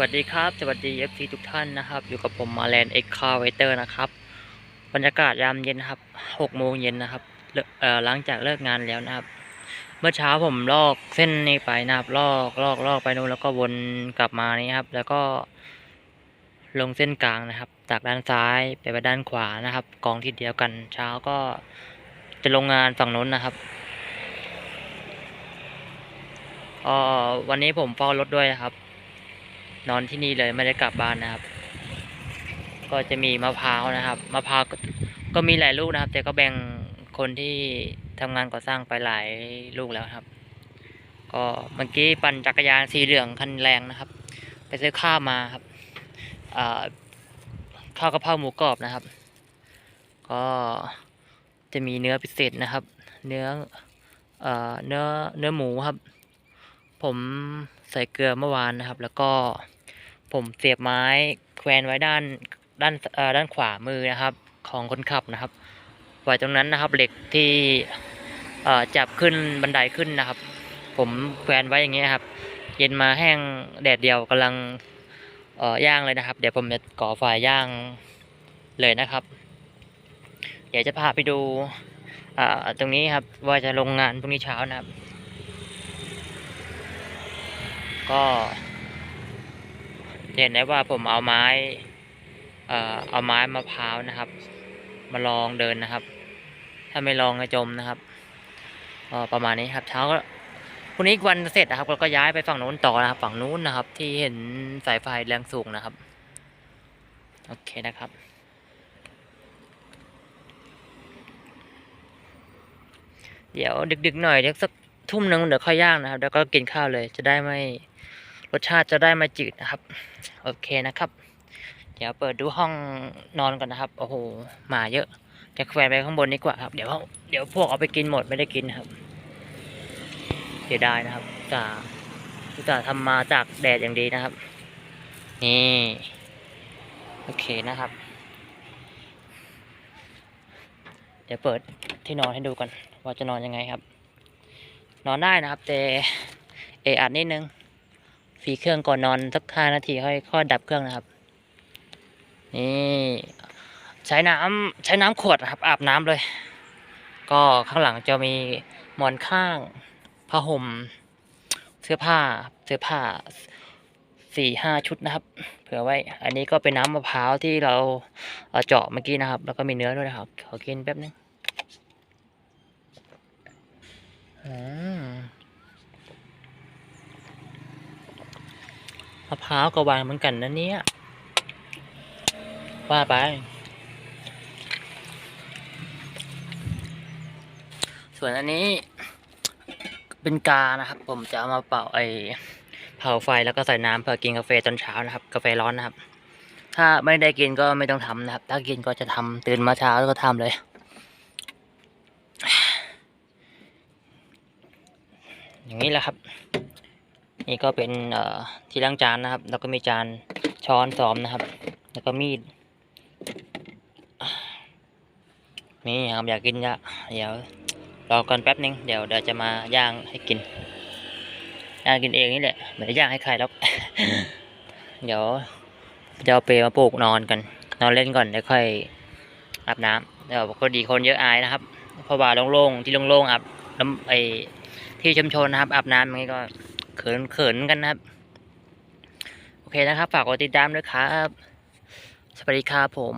วัสดีครับ สวัสดี FC ทุกท่านนะครับ อยู่กับผมมาแลนเอ็กคาไวเตอร์นะครับ บรรยากาศยามเย็นครับ6โมงเย็นนะครับหลังจากเลิกงานแล้วนะครับ เมื่อเช้าผมลอกเส้นนี้ไปนะครับ ลอกลอกลอกไปนู่นแล้วก็วนกลับมานี่ครับ แล้วก็ลงเส้นกลางนะครับ จากด้านซ้ายไปไปด้านขวานะครับ กองที่เดียวกัน เช้าก็จะลงงานฝั่งนู้นนะครับเอ่อวันนี้ผมเฝ้ารถด้วยครับ นอนที่นี่เลยไม่ได้กลับบ้านนะครับ ก็จะมีมะพร้าวนะครับมะพร้าวก็ก็มีหลายลูกนะครับ แต่ก็แบ่งคนที่ทำงานก่อสร้างไปหลายลูกแล้วครับ ก็เมื่อกี้ปั่นจักรยานสีเหลืองคันแรงนะครับ ไปซื้อข้าวมาครับข้าวกะเพราหมูกรอบนะครับ ก็จะมีเนื้อพิเศษนะครับ เนื้อเนื้อเนื้อหมูครับ ผมใส่เกลือเมื่อวานนะครับ แล้วก็ผมเสียบไม้แขวนไว้ด้านด้านด้านขวามือนะครับ ของคนขับนะครับไว้ตรงนั้นนะครับเหล็กที่จับขึ้นบันไดขึ้นนะครับ ผมแขวนไว้อย่างเงี้ยครับ เย็นมาแห้งแดดเดียวกำลังย่างเลยนะครับ เดี๋ยวผมจะก่อไฟย่างเลยนะครับเดี๋ยวจะพาไปดูตรงนี้ครับว่าจะลงงานพรุ่งนี้เช้านะครับ ก็เห็นได้ว่าผมเอาไม้เอ่อเอาไม้มะพร้าวนะครับ มาลองเดินนะครับ ถ้าไม่ลองจะจมนะครับก็ประมาณนี้ครับเช้าก็พรุ่งนี้วันเสร็จนะครับเราก็ย้ายไปฝั่งนู้นต่อนะครับ ฝั่งนู้นนะครับ ที่เห็นสายไฟแรงสูงนะครับโอเคนะครับเดี๋ยวดึกๆหน่อยเดี๋ยวสักทุ่มหนึ่งเดี๋ยวค่อยย่างนะครับ แล้วก็กินข้าวเลยจะได้ไม่ รสชาติจะได้ม่จืดนะครับ โอเคนะครับ เดี๋ยวเปิดดูห้องนอนก่อนนะครับโอ้โหมาเยอะจะแขวนไปข้างบนดีกว่าครับ เดี๋ยวเดี๋ยวพวกเอาไปกินหมดไม่ได้กินครับเสียดายนะครับจ่าจ่าห์ทำมาจากแดดอย่างดีนะครับ นี่โอเคนะครับ เดี๋ยวเปิดที่นอนให้ดูกันว่าจะนอนยังไงครับ นอนได้นะครับแต่เออัดนิดนึง ฟีเครื่องก่อนนอนสักห้านาทีค่อยค่อยดับเครื่องนะครับ นี่ใช้น้ำใช้น้ำขวดนะครับ อาบน้ำเลย ก็ข้างหลังจะมีหมอนข้างผ้าห่ม เสื้อผ้าเสื้อผ้าสี่ห้าชุดนะครับ เผื่อไว้ อันนี้ก็เป็นน้ำมะพร้าวที่เราเจาะเมื่อกี้นะครับ แล้วก็มีเนื้อด้วยนะครับ ขอกินแป๊บนึงอืม มะพร้าวก็วานเหมือนกันนะเนี่ย ว่าไป ส่วนอันนี้ เป็นกานะครับ ผมจะเอามาเป่าไอเผาไฟแล้วก็ใส่น้ำเพื่อกินกาแฟตอนเช้านะครับ กาแฟร้อนนะครับ ถ้าไม่ได้กินก็ไม่ต้องทำนะครับ ถ้ากินก็จะทำตื่นมาเช้าแล้วก็ทำเลยอย่างนี้แหละครับ นี่ก็เป็นเอ่อที่ล้างจานนะครับ แล้วก็มีจานช้อนซ้อมนะครับ แล้วก็มีด นี่ครับอยากกินยะเดี๋ยวรอก่อนแป๊บนึงเดี๋ยวเดี๋ยวจะมาย่างให้กินย่างกินเองนี่แหละไม่ได้ย่างให้ใครแล้วเดี๋ยวจะเอาเปรมาปลูกนอนกัน นอนเล่นก่อนเดี๋ยวค่อยอาบน้ำเดี๋ยวพอดีคนเยอะอายนะครับเพราะว่าโล่งๆที่โล่งๆอาบน้ำไอที่ชุมชนนะครับอาบน้ำอย่างนี้ก็ เขินเขินกันนะครับ โอเคนะครับ ฝากกดติดตามด้วยครับ สวัสดีครับผม